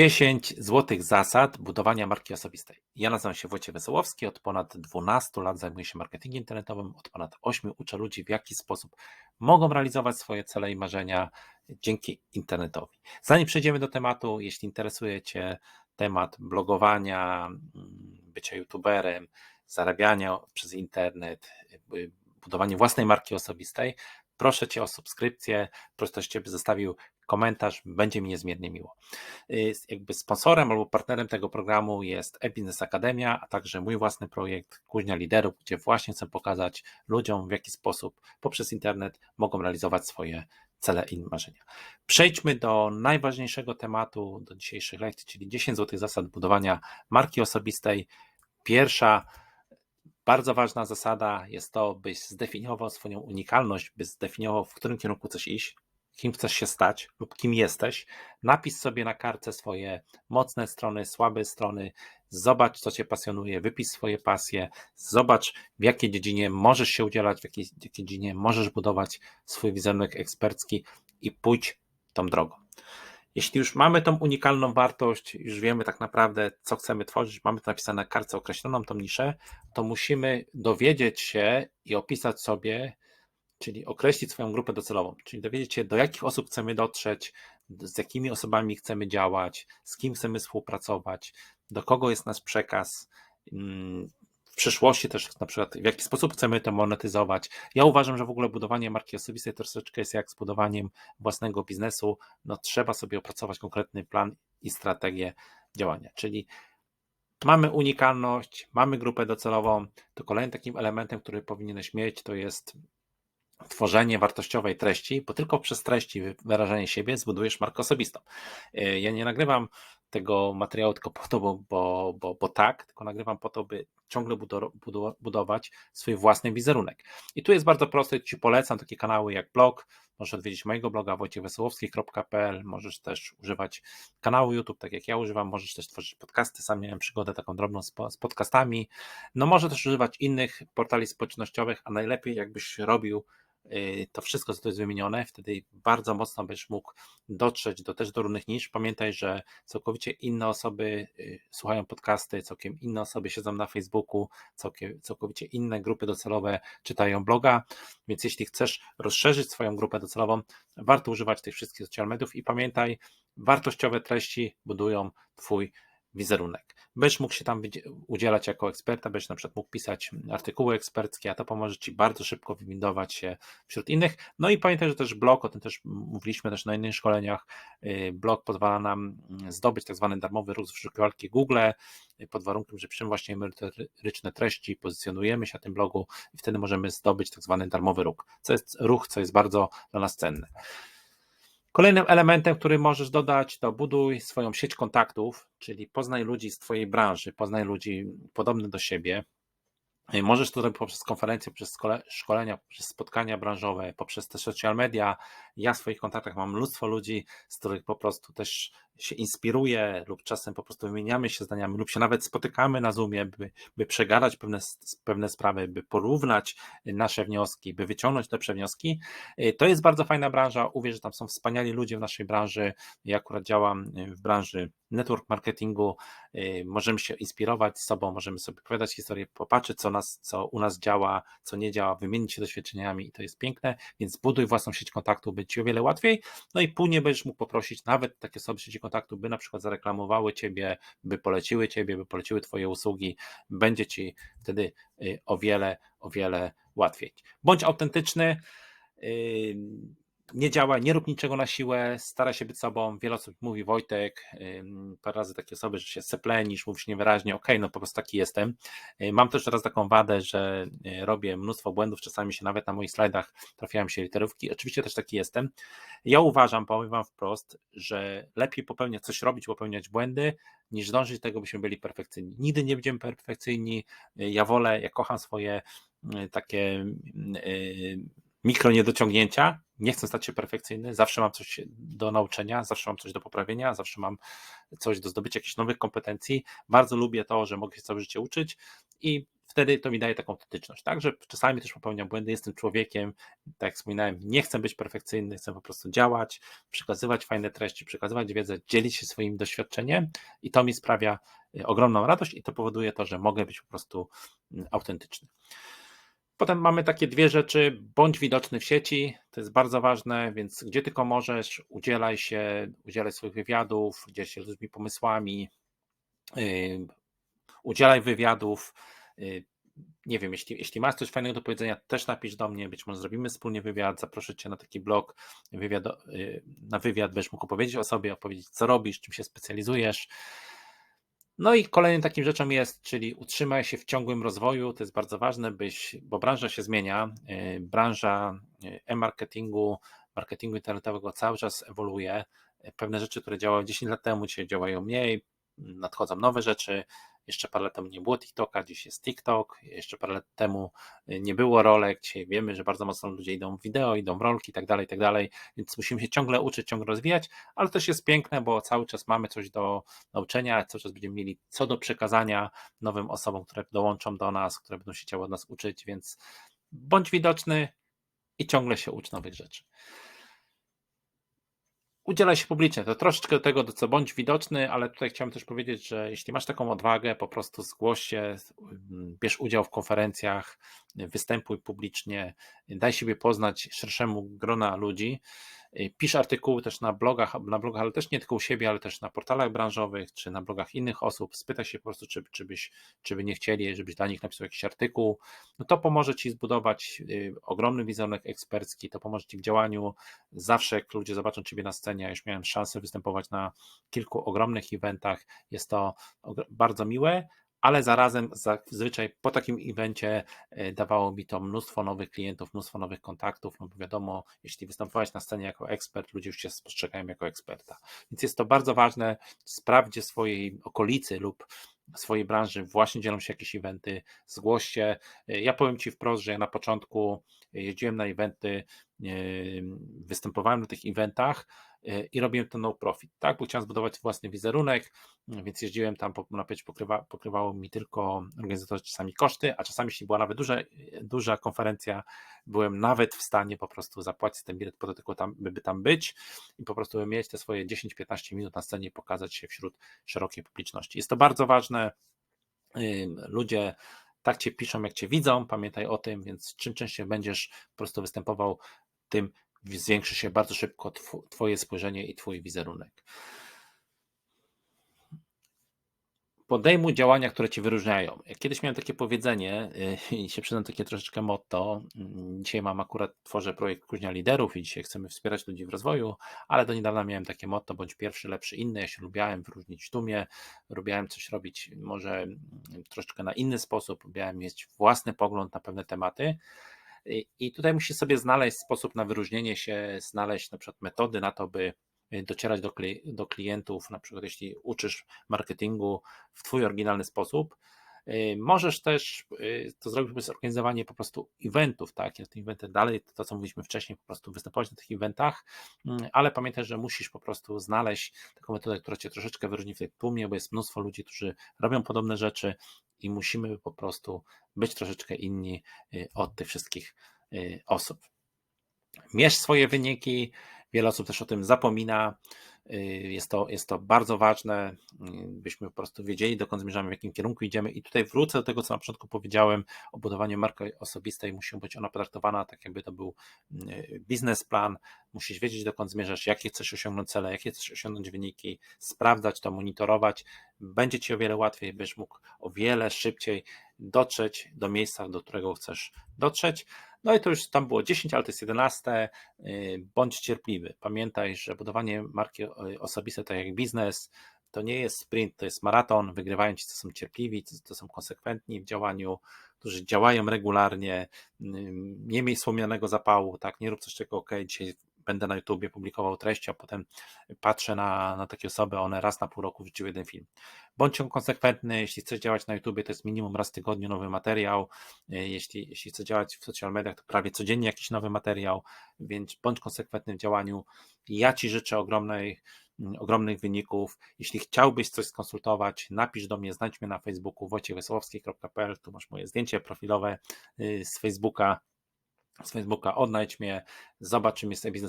10 złotych zasad budowania marki osobistej. Ja nazywam się Wojciech Wesołowski, od ponad 12 lat zajmuję się marketingiem internetowym, od ponad 8 uczę ludzi w jaki sposób mogą realizować swoje cele i marzenia dzięki internetowi. Zanim przejdziemy do tematu, jeśli interesuje Cię temat blogowania, bycia youtuberem, zarabiania przez internet, budowanie własnej marki osobistej, proszę Cię o subskrypcję, proszę Ciebie zostawił komentarz, będzie mi niezmiernie miło. Y, jakby sponsorem albo partnerem tego programu jest e-Business Akademia, a także mój własny projekt Kuźnia Liderów, gdzie właśnie chcę pokazać ludziom, w jaki sposób poprzez internet mogą realizować swoje cele i marzenia. Przejdźmy do najważniejszego tematu do dzisiejszych lekcji, czyli 10 złotych zasad budowania marki osobistej. Pierwsza bardzo ważna zasada jest to, byś zdefiniował swoją unikalność, byś zdefiniował, w którym kierunku chcesz iść, kim chcesz się stać lub kim jesteś. Napisz sobie na kartce swoje mocne strony, słabe strony, zobacz, co Cię pasjonuje, wypisz swoje pasje, zobacz, w jakiej dziedzinie możesz się udzielać, w jakiej, dziedzinie możesz budować swój wizerunek ekspercki i pójdź tą drogą. Jeśli już mamy tą unikalną wartość, już wiemy tak naprawdę, co chcemy tworzyć, mamy to napisane na kartce określoną, tą niszę, to musimy dowiedzieć się i opisać sobie, czyli określić swoją grupę docelową, czyli dowiedzieć się, do jakich osób chcemy dotrzeć, z jakimi osobami chcemy działać, z kim chcemy współpracować, do kogo jest nasz przekaz, mm, w przyszłości też na przykład w jaki sposób chcemy to monetyzować. Ja uważam, że w ogóle budowanie marki osobistej troszeczkę jest jak z budowaniem własnego biznesu. No trzeba sobie opracować konkretny plan i strategię działania, czyli mamy unikalność, mamy grupę docelową, to kolejnym takim elementem, który powinieneś mieć, to jest tworzenie wartościowej treści, bo tylko przez treści, wyrażanie siebie zbudujesz markę osobistą. E, ja nie nagrywam tego materiału tylko po to, bo, bo, bo, bo tak, tylko nagrywam po to, by ciągle budować swój własny wizerunek. I tu jest bardzo proste, Ci polecam takie kanały jak blog, możesz odwiedzić mojego bloga wojciechwesołowski.pl, możesz też używać kanału YouTube, tak jak ja używam, możesz też tworzyć podcasty, sam miałem przygodę taką drobną z, podcastami, no może też używać innych portali społecznościowych, a najlepiej jakbyś robił to wszystko, co tu jest wymienione, wtedy bardzo mocno będziesz mógł dotrzeć do też do różnych nisz. Pamiętaj, że całkowicie inne osoby y, słuchają podcasty, całkiem inne osoby siedzą na Facebooku, całkiem, całkowicie inne grupy docelowe czytają bloga, więc jeśli chcesz rozszerzyć swoją grupę docelową, warto używać tych wszystkich social mediów i pamiętaj, wartościowe treści budują Twój wizerunek. Będziesz mógł się tam udzielać jako eksperta, będziesz na przykład mógł pisać artykuły eksperckie, a to pomoże Ci bardzo szybko wywindować się wśród innych. No i pamiętaj, że też blog, o tym też mówiliśmy też na innych szkoleniach, y, blog pozwala nam zdobyć tak zwany darmowy ruch z wyszukiwarki Google, y, pod warunkiem, że przy właśnie merytoryczne treści pozycjonujemy się na tym blogu i wtedy możemy zdobyć tak zwany darmowy ruch, co jest ruch, co jest bardzo dla nas cenne. Kolejnym elementem, który możesz dodać, to buduj swoją sieć kontaktów, czyli poznaj ludzi z Twojej branży, poznaj ludzi podobnych do siebie, Możesz to poprzez konferencje, przez szkolenia, poprzez spotkania branżowe, poprzez te social media. Ja w swoich kontaktach mam mnóstwo ludzi, z których po prostu też się inspiruję lub czasem po prostu wymieniamy się zdaniami lub się nawet spotykamy na Zoomie, by, by przegadać pewne, pewne sprawy, by porównać nasze wnioski, by wyciągnąć lepsze wnioski. To jest bardzo fajna branża. Uwierz, że tam są wspaniali ludzie w naszej branży. Ja akurat działam w branży network marketingu. Możemy się inspirować sobą, możemy sobie opowiadać historię, popatrzeć, co nas nas, co u nas działa, co nie działa, wymienić się doświadczeniami i to jest piękne, więc buduj własną sieć kontaktu, będzie Ci o wiele łatwiej, no i później będziesz mógł poprosić nawet takie osoby sieci kontaktu, by na przykład zareklamowały Ciebie, by poleciły Ciebie, by poleciły Twoje usługi, będzie Ci wtedy y, o wiele, o wiele łatwiej. Bądź autentyczny, nie działa, nie rób niczego na siłę, stara się być sobą. Wiele osób mówi Wojtek, parę razy takie osoby, że się seplenisz, mówisz niewyraźnie, okej, okay, no po prostu taki jestem. Mam też teraz taką wadę, że e, robię mnóstwo błędów, czasami się nawet na moich slajdach trafiają się literówki, oczywiście też taki jestem. Ja uważam, powiem wam wprost, że lepiej popełniać coś robić, popełniać błędy, niż dążyć do tego, byśmy byli perfekcyjni. Nigdy nie będziemy perfekcyjni, ja wolę, ja kocham swoje takie mikro niedociągnięcia, nie chcę stać się perfekcyjny, zawsze mam coś do nauczenia, zawsze mam coś do poprawienia, zawsze mam coś do zdobycia jakichś nowych kompetencji. Bardzo lubię to, że mogę się całe życie uczyć i wtedy to mi daje taką autentyczność, tak, że czasami też popełniam błędy, jestem człowiekiem, tak jak wspominałem, nie chcę być perfekcyjny, chcę po prostu działać, przekazywać fajne treści, przekazywać wiedzę, dzielić się swoim doświadczeniem i to mi sprawia y, ogromną radość i to powoduje to, że mogę być po prostu mm, autentyczny. Potem mamy takie dwie rzeczy, bądź widoczny w sieci, to jest bardzo ważne, więc gdzie tylko możesz, udzielaj się, udzielaj swoich wywiadów, dziel się ludźmi pomysłami, yy, udzielaj wywiadów, yy, nie wiem, jeśli, jeśli masz coś fajnego do powiedzenia, też napisz do mnie, być może zrobimy wspólnie wywiad, zaproszę Cię na taki blog, wywiad, yy, na wywiad będziesz mógł opowiedzieć o sobie, opowiedzieć co robisz, czym się specjalizujesz, no i kolejnym takim rzeczą jest, czyli utrzymaj się w ciągłym rozwoju, to jest bardzo ważne, byś, bo branża się zmienia, y, branża y, e-marketingu, marketingu internetowego cały czas ewoluuje, pewne rzeczy, które działały 10 lat temu, dzisiaj działają mniej, nadchodzą nowe rzeczy, jeszcze parę lat temu nie było TikToka, dziś jest TikTok. Jeszcze parę lat temu y, nie było rolek. Dzisiaj wiemy, że bardzo mocno ludzie idą w wideo, idą w rolki i tak dalej, i tak. Więc musimy się ciągle uczyć, ciągle rozwijać, ale też jest piękne, bo cały czas mamy coś do nauczenia, cały czas będziemy mieli co do przekazania nowym osobom, które dołączą do nas, które będą się chciały od nas uczyć, więc bądź widoczny i ciągle się ucz nowych rzeczy udzielaj się publicznie. To troszeczkę tego, do co bądź widoczny, ale tutaj chciałem też powiedzieć, że jeśli masz taką odwagę, po prostu zgłoś się, bierz udział w konferencjach, występuj publicznie, daj siebie poznać szerszemu grona ludzi. Y, pisz artykuły też na blogach, na blogach, ale też nie tylko u siebie, ale też na portalach branżowych, czy na blogach innych osób. Spytaj się po prostu, czy, czy, byś, czy by nie chcieli, żebyś dla nich napisał jakiś artykuł. No to pomoże Ci zbudować y, ogromny wizerunek ekspercki, to pomoże Ci w działaniu. Zawsze jak ludzie zobaczą Ciebie na scenie, ja już miałem szansę występować na kilku ogromnych eventach, jest to bardzo miłe, ale zarazem zazwyczaj po takim evencie e, dawało mi to mnóstwo nowych klientów, mnóstwo nowych kontaktów, no bo wiadomo, jeśli występowałeś na scenie jako ekspert, ludzie już cię spostrzegają jako eksperta. Więc jest to bardzo ważne, sprawdźcie swojej okolicy lub swojej branży właśnie dzielą się jakieś eventy, zgłoście. E, ja powiem Ci wprost, że ja na początku jeździłem na eventy, e, występowałem na tych eventach, E, i robiłem to no profit, tak, bo chciałem zbudować własny wizerunek, więc jeździłem tam, na powiedzieć, pokrywa, pokrywało mi tylko organizatorzy czasami koszty, a czasami jeśli była nawet duża, duża konferencja, byłem nawet w stanie po prostu zapłacić ten bilet po to tylko tam, by tam być i po prostu mieć te swoje 10-15 minut na scenie pokazać się wśród szerokiej publiczności. Jest to bardzo ważne, ludzie tak cię piszą, jak cię widzą, pamiętaj o tym, więc czym częściej będziesz po prostu występował, tym zwiększy się bardzo szybko Twoje spojrzenie i Twój wizerunek. Podejmuj działania, które Cię wyróżniają. Kiedyś miałem takie powiedzenie y, i się przydam takie troszeczkę motto. Mm, dzisiaj mam akurat, tworzę projekt Kuźnia Liderów i dzisiaj chcemy wspierać ludzi w rozwoju, ale do niedawna miałem takie motto, bądź pierwszy, lepszy, inny. Ja się lubiałem wyróżnić w tłumie, lubiałem coś robić może mm, troszeczkę na inny sposób, lubiałem mieć własny pogląd na pewne tematy, i tutaj musisz sobie znaleźć sposób na wyróżnienie się, znaleźć na przykład metody na to, by y, docierać do, klientów, na przykład jeśli uczysz marketingu w Twój oryginalny sposób, Możesz też y, to zrobić poprzez organizowanie po prostu eventów, tak? Ja te eventy dalej, to co mówiliśmy wcześniej, po prostu występować na tych eventach, mm, ale pamiętaj, że musisz po prostu znaleźć taką metodę, która cię troszeczkę wyróżni w tej tłumie, bo jest mnóstwo ludzi, którzy robią podobne rzeczy i musimy po prostu być troszeczkę inni y, od tych wszystkich y, osób. Mierz swoje wyniki, wiele osób też o tym zapomina. Y, jest to, jest to bardzo ważne, byśmy po prostu wiedzieli, dokąd zmierzamy, w jakim kierunku idziemy. I tutaj wrócę do tego, co na początku powiedziałem o budowaniu marki osobistej. Musi być ona potraktowana tak, jakby to był biznesplan. Musisz wiedzieć, dokąd zmierzasz, jakie chcesz osiągnąć cele, jakie chcesz osiągnąć wyniki, sprawdzać to, monitorować. Będzie ci o wiele łatwiej, byś mógł o wiele szybciej dotrzeć do miejsca, do którego chcesz dotrzeć. No i to już tam było 10, ale to jest 11. Y, bądź cierpliwy. Pamiętaj, że budowanie marki osobistej, tak jak biznes, to nie jest sprint, to jest maraton. Wygrywają ci, co są cierpliwi, co są konsekwentni w działaniu, którzy działają regularnie. Nie miej słomianego zapału, tak? Nie rób coś czego, ok, dzisiaj będę na YouTubie publikował treści, a potem patrzę na, na takie osoby, one raz na pół roku wrzuciły jeden film. Bądź konsekwentny, jeśli chcesz działać na YouTubie, to jest minimum raz w tygodniu nowy materiał, jeśli, jeśli chcesz działać w social mediach, to prawie codziennie jakiś nowy materiał, więc bądź konsekwentny w działaniu. Ja Ci życzę ogromnej, ogromnych wyników. Jeśli chciałbyś coś skonsultować, napisz do mnie, znajdź mnie na Facebooku wojciechwesołowski.pl, tu masz moje zdjęcie profilowe y, z Facebooka z Facebooka, odnajdź mnie, zobacz czym jest Academy